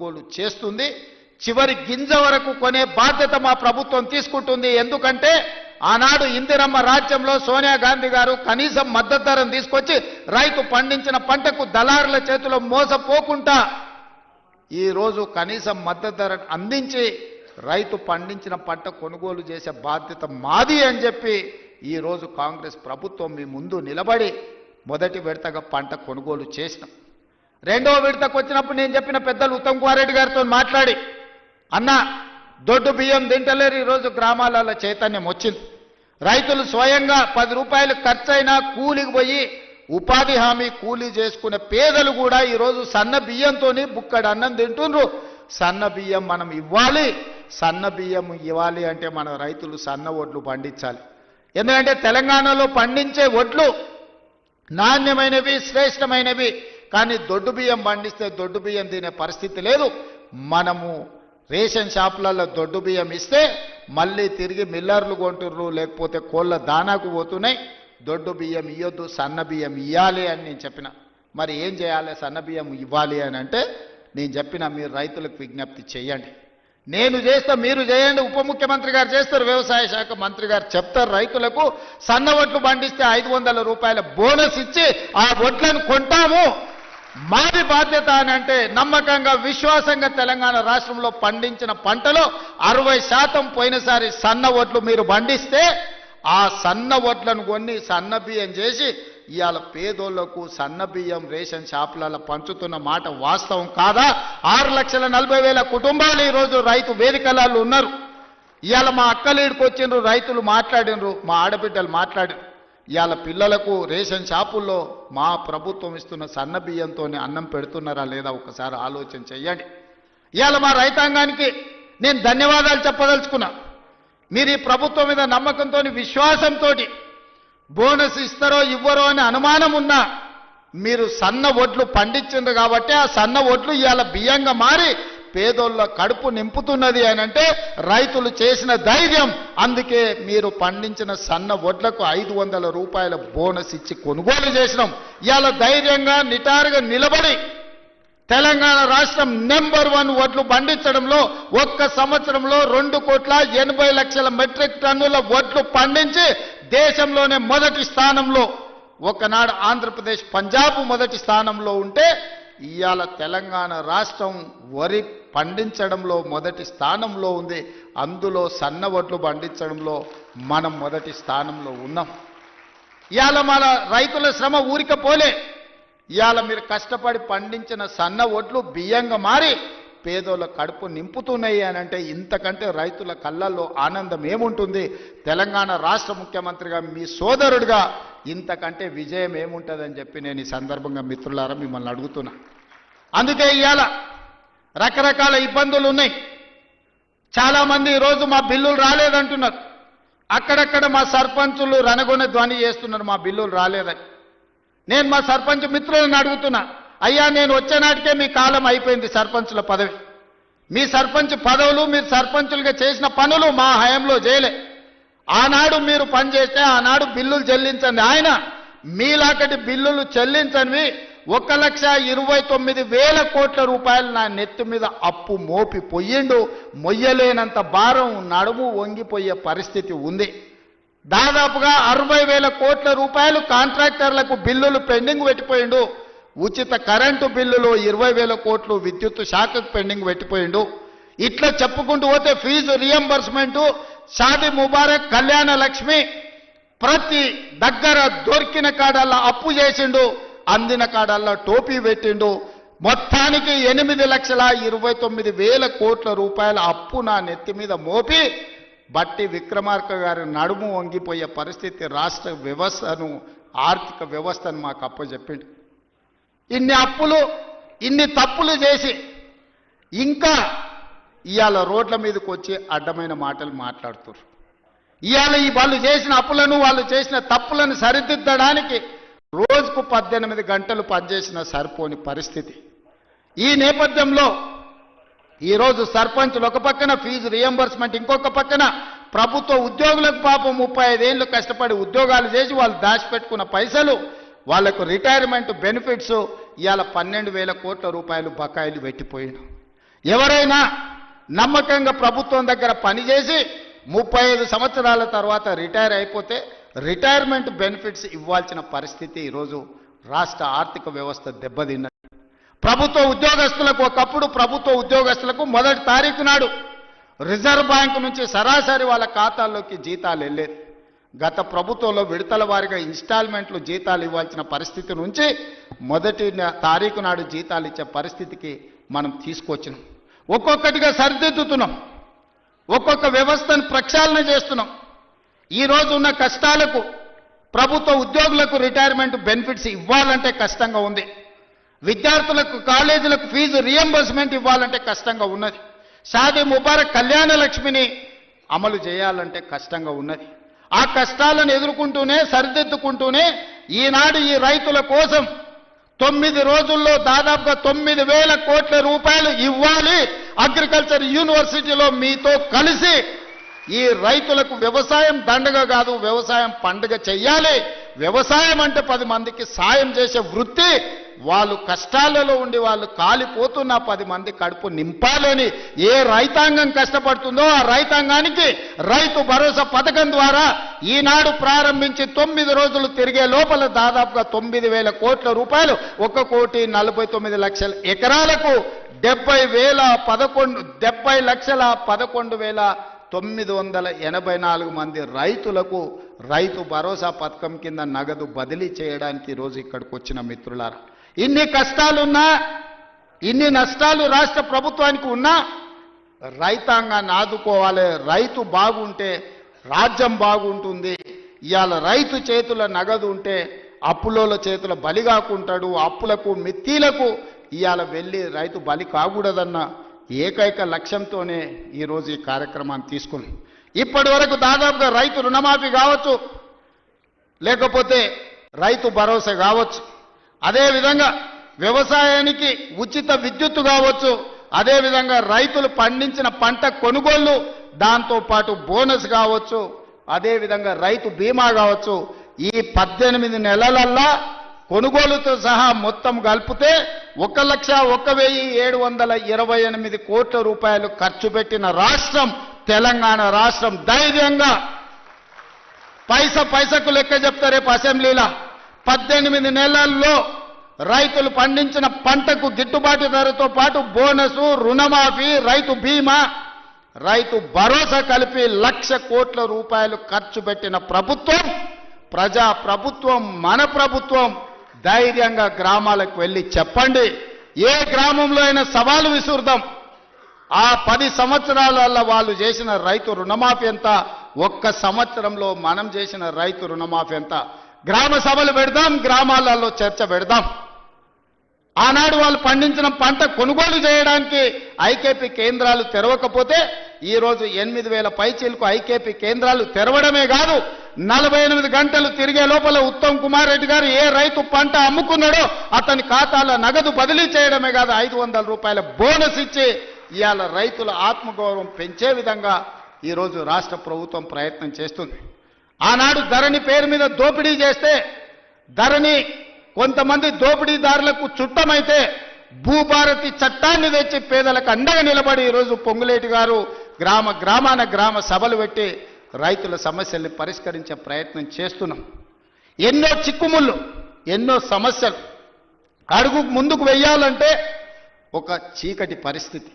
కొనుగోలు చేస్తుంది. చివరి గింజ వరకు కొనే బాధ్యత మా ప్రభుత్వం తీసుకుంటుంది. ఎందుకంటే ఆనాడు ఇందిరమ్మ రాజ్యంలో సోనియా గాంధీ గారు కనీసం మద్దతు ధరను తీసుకొచ్చి రైతు పండించిన పంటకు దళారుల చేతిలో మోసపోకుండా ఈ రోజు కనీసం మద్దతు ధరను అందించి రైతు పండించిన పంట కొనుగోలు చేసే బాధ్యత మాది అని చెప్పి ఈ రోజు కాంగ్రెస్ ప్రభుత్వం మీ ముందు నిలబడి మొదటి విడతగా పంట కొనుగోలు చేసినాం. రెండవ విడతకు వచ్చినప్పుడు నేను చెప్పిన పెద్దలు ఉత్తమ్ కుమార్ రెడ్డి గారితో మాట్లాడి అన్న దొడ్డు బియ్యం తింటలేరు ఈరోజు గ్రామాలలో చైతన్యం వచ్చింది. రైతులు స్వయంగా పది రూపాయలు ఖర్చైనా కూలికి పోయి ఉపాధి హామీ కూలీ చేసుకునే పేదలు కూడా ఈరోజు సన్న బియ్యంతో బుక్కడు అన్నం తింటుండ్రు. సన్న బియ్యం మనం ఇవ్వాలి సన్న బియ్యం ఇవ్వాలి అంటే మన రైతులు సన్న ఒడ్లు పండించాలి. ఎందుకంటే తెలంగాణలో పండించే ఒడ్లు నాణ్యమైనవి శ్రేష్టమైనవి. కానీ దొడ్డు బియ్యం పండిస్తే దొడ్డు బియ్యం తినే పరిస్థితి లేదు. మనము రేషన్ షాపులలో దొడ్డు బియ్యం ఇస్తే మళ్ళీ తిరిగి మిల్లర్లు కొంటుర్రు లేకపోతే కోళ్ళ దానాకు పోతున్నాయి. దొడ్డు బియ్యం ఇవ్వద్దు సన్న బియ్యం ఇవ్వాలి అని నేను చెప్పిన. మరి ఏం చేయాలి? సన్న బియ్యం ఇవ్వాలి అని అంటే నేను చెప్పిన మీరు రైతులకు విజ్ఞప్తి చేయండి. నేను చేస్తా మీరు చేయండి. ఉప ముఖ్యమంత్రి గారు చేస్తారు వ్యవసాయ శాఖ మంత్రి గారు చెప్తారు రైతులకు సన్న వడ్లు పండిస్తే ఐదు వందల రూపాయల బోనస్ ఇచ్చి ఆ వడ్లను కొంటాము. మాది బాధ్యత అని అంటే నమ్మకంగా విశ్వాసంగా తెలంగాణ రాష్ట్రంలో పండించిన పంటలో అరవై శాతం పోయినసారి సన్న ఓట్లు మీరు పండిస్తే ఆ సన్న ఓట్లను కొన్ని సన్న బియ్యం చేసి ఇవాళ పేదోళ్ళకు సన్న బియ్యం రేషన్ షాపులలో పంచుతున్న మాట వాస్తవం కాదా? ఆరు లక్షల నలభై వేల కుటుంబాలు ఈరోజు రైతు వేదికలాలు ఉన్నారు. ఇవాళ మా అక్కలీడికి వచ్చిండ్రు రైతులు మాట్లాడినరు మా ఆడబిడ్డలు మాట్లాడినరు. ఇవాళ పిల్లలకు రేషన్ షాపుల్లో మా ప్రభుత్వం ఇస్తున్న సన్న బియ్యంతో అన్నం పెడుతున్నారా లేదా ఒకసారి ఆలోచన చెయ్యండి. ఇవాళ మా రైతాంగానికి నేను ధన్యవాదాలు చెప్పదలుచుకున్నా. మీరు ఈ ప్రభుత్వం మీద నమ్మకంతో విశ్వాసంతో బోనస్ ఇస్తారో ఇవ్వరో అనే అనుమానం ఉన్నా మీరు సన్న ఒడ్లు పండించిండ్రు కాబట్టి ఆ సన్న ఒడ్లు ఇవాళ బియ్యంగా మారి పేదోళ్ళ కడుపు నింపుతున్నది అని అంటే రైతులు చేసిన ధైర్యం. అందుకే మీరు పండించిన సన్న వడ్లకు ఐదు వందల రూపాయల బోనస్ ఇచ్చి కొనుగోలు చేసినాం. ఇవాళ ధైర్యంగా నిటారుగా నిలబడి తెలంగాణ రాష్ట్రం నెంబర్ వన్ వడ్లు పండించడంలో ఒక్క సంవత్సరంలో రెండు కోట్ల ఎనభై లక్షల మెట్రిక్ టన్నుల వడ్లు పండించి దేశంలోనే మొదటి స్థానంలో ఒకనాడు ఆంధ్రప్రదేశ్ పంజాబ్ మొదటి స్థానంలో ఉంటే ఇవాళ తెలంగాణ రాష్ట్రం వరి పండించడంలో మొదటి స్థానంలో ఉంది. అందులో సన్న వడ్లు పండించడంలో మనం మొదటి స్థానంలో ఉన్నాం. ఇవాళ మన రైతుల శ్రమ ఊరిక పోలే. ఇవాళ మీరు కష్టపడి పండించిన సన్న ఒడ్లు బియ్యంగా మారి పేదోళ్ళ కడుపు నింపుతున్నాయి అని అంటే ఇంతకంటే రైతుల కళ్ళల్లో ఆనందం ఏముంటుంది? తెలంగాణ రాష్ట్ర ముఖ్యమంత్రిగా మీ సోదరుడిగా ఇంతకంటే విజయం ఏముంటుందని చెప్పి నేను ఈ సందర్భంగా మిత్రులారా మిమ్మల్ని అడుగుతున్నా. అందుకే ఇవాళ రకరకాల ఇబ్బందులు ఉన్నాయి చాలామంది ఈరోజు మా బిల్లులు రాలేదంటున్నారు. అక్కడక్కడ మా సర్పంచులు రణగొన ధ్వని చేస్తున్నారు మా బిల్లులు రాలేదని. నేను మా సర్పంచ్ మిత్రులను అడుగుతున్నా అయ్యా నేను వచ్చేనాటికే మీ కాలం అయిపోయింది సర్పంచుల పదవి. మీ సర్పంచ్ పదవులు మీరు సర్పంచులుగా చేసిన పనులు మా హయాంలో చేయలే. ఆనాడు మీరు పనిచేస్తే ఆనాడు బిల్లులు చెల్లించండి. ఆయన మీలాకటి బిల్లులు చెల్లించనివి ఒక లక్ష ఇరవై తొమ్మిది వేల కోట్ల రూపాయలు నా నెత్తి మీద అప్పు మోపి పొయ్యిండు. మొయ్యలేనంత భారం నడుము వంగిపోయే పరిస్థితి ఉంది. దాదాపుగా అరవై వేల కోట్ల రూపాయలు కాంట్రాక్టర్లకు బిల్లులు పెండింగ్ పెట్టిపోయిండు. ఉచిత కరెంటు బిల్లులు ఇరవై వేల కోట్లు విద్యుత్ శాఖకు పెండింగ్ పెట్టిపోయిండు. ఇట్లా చెప్పుకుంటూ పోతే ఫీజు రియంబర్స్మెంటు షాది ముబారక్ కళ్యాణ లక్ష్మి ప్రతి దగ్గర దొరికిన కాడల్లా అప్పు చేసిండు. అందిన కాడల్లా టోపీ పెట్టిండు. మొత్తానికి ఎనిమిది లక్షల ఇరవై తొమ్మిది వేల కోట్ల రూపాయల అప్పు నా నెత్తి మీద మోపి బట్టి విక్రమార్క గారి నడుము వంగిపోయే పరిస్థితి రాష్ట్ర వ్యవస్థను ఆర్థిక వ్యవస్థను మాకు అప్పచెప్పిండు. ఇన్ని అప్పులు ఇన్ని తప్పులు చేసి ఇంకా ఇవాళ రోడ్ల మీదకి వచ్చి అడ్డమైన మాటలు మాట్లాడుతున్నారు ఇవాళ ఈ వాళ్ళు చేసిన అప్పులను వాళ్ళు చేసిన తప్పులను సరిదిద్దడానికి రోజుకు పద్దెనిమిది గంటలు పనిచేసిన సరిపోని పరిస్థితి. ఈ నేపథ్యంలో ఈరోజు సర్పంచులు ఒక పక్కన ఫీజు రియంబర్స్మెంట్ ఇంకొక పక్కన ప్రభుత్వ ఉద్యోగులకు పాపం ముప్పై ఐదేళ్ళు కష్టపడి ఉద్యోగాలు చేసి వాళ్ళు దాచిపెట్టుకున్న పైసలు వాళ్ళకు రిటైర్మెంట్ బెనిఫిట్స్ ఇవాళ పన్నెండు వేల కోట్ల రూపాయలు బకాయిలు పెట్టిపోయాడు ఎవరైనా నమ్మకంగా ప్రభుత్వం దగ్గర పనిచేసి ముప్పై ఐదు సంవత్సరాల తర్వాత రిటైర్ అయిపోతే రిటైర్మెంట్ బెనిఫిట్స్ ఇవ్వాల్సిన పరిస్థితి ఈరోజు రాష్ట్ర ఆర్థిక వ్యవస్థ దెబ్బతిన్నది. ప్రభుత్వ ఉద్యోగస్తులకు ఒకప్పుడు ప్రభుత్వ ఉద్యోగస్తులకు మొదటి తారీఖు నాడు రిజర్వ్ బ్యాంక్ నుంచి సరాసరి వాళ్ళ ఖాతాల్లోకి జీతాలు వెళ్ళేది. గత ప్రభుత్వంలో విడతల వారిగా ఇన్స్టాల్మెంట్లు జీతాలు ఇవ్వాల్సిన పరిస్థితి నుంచి మొదటి తారీఖు నాడు జీతాలు ఇచ్చే పరిస్థితికి మనం తీసుకొచ్చినాం. ఒక్కొక్కటిగా సరిదిద్దుతున్నాం. ఒక్కొక్క వ్యవస్థను ప్రక్షాళన చేస్తున్నాం. ఈ ఉన్న కష్టాలకు ప్రభుత్వ ఉద్యోగులకు రిటైర్మెంట్ బెనిఫిట్స్ ఇవ్వాలంటే కష్టంగా ఉంది. విద్యార్థులకు కాలేజీలకు ఫీజు రియంబర్స్మెంట్ ఇవ్వాలంటే కష్టంగా ఉన్నది. షాదీ ముబారక్ కళ్యాణ లక్ష్మిని అమలు చేయాలంటే కష్టంగా ఉన్నది. ఆ కష్టాలను ఎదుర్కొంటూనే సరిదిద్దుకుంటూనే ఈనాడు ఈ రైతుల కోసం తొమ్మిది రోజుల్లో దాదాపుగా తొమ్మిది వేల కోట్ల రూపాయలు ఇవ్వాలి అగ్రికల్చర్ యూనివర్సిటీలో మీతో కలిసి ఈ రైతులకు వ్యవసాయం దండగ కాదు వ్యవసాయం పండుగ చెయ్యాలి. వ్యవసాయం అంటే పది మందికి సాయం చేసే వృత్తి. వాళ్ళు కష్టాలలో ఉండి వాళ్ళు కాలిపోతున్న పది మంది కడుపు నింపాలని ఏ రైతాంగం కష్టపడుతుందో ఆ రైతాంగానికి రైతు భరోసా పథకం ద్వారా ఈనాడు ప్రారంభించి తొమ్మిది రోజులు తిరిగే లోపల దాదాపుగా తొమ్మిది వేల కోట్ల రూపాయలు ఒక కోటి నలభై తొమ్మిది లక్షల ఎకరాలకు డెబ్బై వేల పదకొండు డెబ్బై లక్షల పదకొండు వేల తొమ్మిది వందల ఎనభై నాలుగు మంది రైతులకు రైతు భరోసా పథకం కింద నగదు బదిలీ చేయడానికి ఈరోజు ఇక్కడికి వచ్చిన మిత్రులారా. ఇన్ని కష్టాలున్నా ఇన్ని నష్టాలు రాష్ట్ర ప్రభుత్వానికి ఉన్నా రైతాంగాన్ని ఆదుకోవాలి. రైతు బాగుంటే రాజ్యం బాగుంటుంది. ఇవాళ రైతు చేతుల నగదు ఉంటే అప్పులోల చేతుల బలి కాకుంటాడు. అప్పులకు మిత్తీలకు ఇవాళ వెళ్ళి రైతు బలి కాకూడదన్న ఏకైక లక్ష్యంతోనే ఈరోజు ఈ కార్యక్రమాన్ని తీసుకున్నాం ఇప్పటి వరకు దాదాపుగా రైతు రుణమాఫీ కావచ్చు లేకపోతే రైతు భరోసా కావచ్చు. అదేవిధంగా వ్యవసాయానికి ఉచిత విద్యుత్తు కావచ్చు అదేవిధంగా రైతులు పండించిన పంట కొనుగోళ్ళు దాంతో పాటు బోనస్ కావచ్చు అదేవిధంగా రైతు బీమా కావచ్చు. ఈ పద్దెనిమిది నెలలల్లా కొనుగోలుతో సహా మొత్తం కలిపితే ఒక లక్ష ఒక వెయ్యి ఏడు వందల ఇరవై ఎనిమిది కోట్ల రూపాయలు ఖర్చు పెట్టిన రాష్ట్రం తెలంగాణ రాష్ట్రం ధైర్యంగా పైస పైసకు లెక్క చెప్తా రేపు అసెంబ్లీలో. పద్దెనిమిది నెలల్లో రైతులు పండించిన పంటకు గిట్టుబాటు ధరతో పాటు బోనసు రుణమాఫీ రైతు బీమా రైతు భరోసా కలిపి లక్ష కోట్ల రూపాయలు ఖర్చు పెట్టిన ప్రభుత్వం ప్రజా ప్రభుత్వం మన ప్రభుత్వం ధైర్యంగా గ్రామాలకు వెళ్ళి చెప్పండి. ఏ గ్రామంలో అయినా సవాలు విసురుదాం. ఆ పది సంవత్సరాల వాళ్ళు చేసిన రైతు రుణమాఫీ ఎంత? ఒక్క సంవత్సరంలో మనం చేసిన రైతు రుణమాఫీ ఎంత? గ్రామ సభలు పెడదాం గ్రామాలలో చర్చ పెడదాం. ఆనాడు వాళ్ళు పండించిన పంట కొనుగోలు చేయడానికి ఐకేపీ కేంద్రాలు తెరవకపోతే ఈరోజు ఎనిమిది వేల పైచీలకు ఐకేపీ కేంద్రాలు తెరవడమే కాదు నలభై ఎనిమిది గంటలు తిరిగే లోపల ఉత్తమ్ కుమార్ రెడ్డి గారు ఏ రైతు పంట అమ్ముకున్నాడో అతని ఖాతాలో నగదు బదిలీ చేయడమే కాదు ఐదు వందల రూపాయల బోనస్ ఇచ్చి ఇవాళ రైతుల ఆత్మగౌరవం పెంచే విధంగా ఈరోజు రాష్ట్ర ప్రభుత్వం ప్రయత్నం చేస్తుంది. ఆనాడు ధరణి పేరు మీద దోపిడీ చేస్తే ధరణి కొంతమంది దోపిడీదారులకు చుట్టమైతే భూభారతి చట్టాన్ని తెచ్చి పేదలకు అండగా నిలబడి ఈరోజు పొంగులేటి గారు గ్రామ గ్రామాన గ్రామ సభలు పెట్టి రైతుల సమస్యల్ని పరిష్కరించే ప్రయత్నం చేస్తున్నాం. ఎన్నో చిక్కుముళ్ళు ఎన్నో సమస్యలు. అడుగు ముందుకు వెయ్యాలంటే ఒక చీకటి పరిస్థితి.